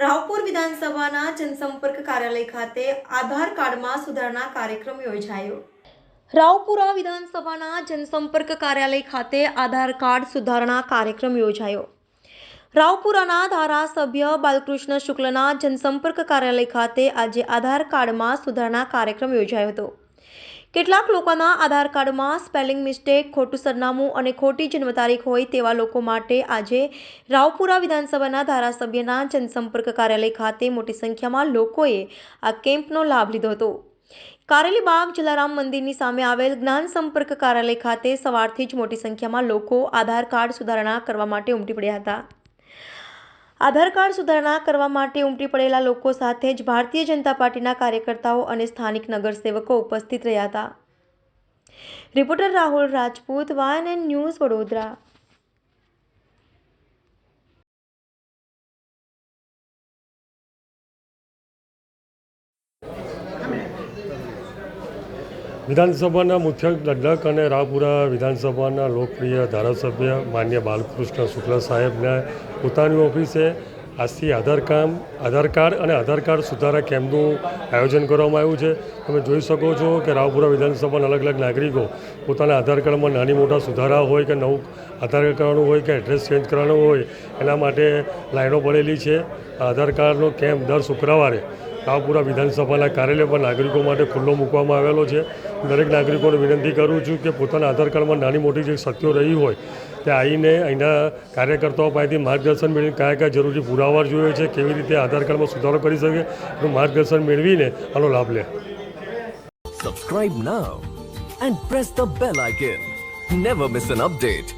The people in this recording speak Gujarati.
રાવપુર વિધાનસભાના જનસંપર્ક કાર્યાલય ખાતે આધાર કાર્ડમાં સુધારણા કાર્યક્રમ યોજાયો. રાવપુરા વિધાનસભાના જનસંપર્ક કાર્યાલય ખાતે આધાર કાર્ડ સુધારણા કાર્યક્રમ યોજાયો. રાવપુરાના ધારાસભ્ય બાલકૃષ્ણ શુક્લના જનસંપર્ક કાર્યાલય ખાતે આજે આધાર કાર્ડમાં સુધારણા કાર્યક્રમ યોજાયો હતો. કેટલાક લોકોના આધાર કાર્ડમાં સ્પેલિંગ મિસ્ટેક, ખોટું સરનામું અને ખોટી જન્મ તારીખ હોય તેવા લોકો માટે આજે રાવપુરા વિધાનસભાના ધારાસભ્યના જનસંપર્ક કાર્યાલય ખાતે મોટી સંખ્યામાં લોકોએ આ કેમ્પનો લાભ લીધો હતો. કારેલીબાગ જલારામ મંદિરની સામે આવેલ જ્ઞાન સંપર્ક કાર્યાલય ખાતે સવારથી જ મોટી સંખ્યામાં લોકો આધાર કાર્ડ સુધારણા કરવા માટે ઉમટી પડ્યા હતા. આધાર કાર્ડ સુધારણા કરવા માટે ઉમટી પડેલા લોકો સાથે જ ભારતીય જનતા પાર્ટીના કાર્યકર્તાઓ અને સ્થાનિક નગરસેવકો ઉપસ્થિત રહ્યા હતા. Reporter Rahul Rajput, Y N N news Vadodara. વિધાનસભાના મુખ્ય દંડક અને રાવપુરા વિધાનસભાના લોકપ્રિય ધારાસભ્ય માન્ય બાલકૃષ્ણ શુક્લ સાહેબને પોતાની ઓફિસે આજથી આધાર કામ, આધાર કાર્ડ અને આધાર કાર્ડ સુધારા કેમ્પનું આયોજન કરવામાં આવ્યું છે. તમે જોઈ શકો છો કે રાવપુરા વિધાનસભાના અલગ અલગ નાગરિકો પોતાના આધાર કાર્ડમાં નાની મોટા સુધારા હોય કે નવું આધાર કાર્ડ કરવાનું હોય કે એડ્રેસ ચેન્જ કરવાનું હોય, એના માટે લાઈનો પડેલી છે. આધાર કાર્ડનો કેમ્પ દર શુક્રવારે રાવપુરા વિધાનસભાના કાર્યાલય પર નાગરિકો માટે ખુલ્લો મૂકવામાં આવેલો છે. દરેક નાગરિકોને વિનંતી કરું છું કે પોતાના આધાર કાર્ડમાં નાની મોટી જે શક્તિઓ રહી હોય, તે આવીને અહીંના કાર્યકર્તાઓ પાસેથી માર્ગદર્શન મેળવી કયા કયા જરૂરી પુરાવા જોઈએ છે, કેવી રીતે આધાર કાર્ડમાં સુધારો કરી શકે, એનું માર્ગદર્શન મેળવીને આનો લાભ લે. Subscribe now and press the bell icon never miss an update.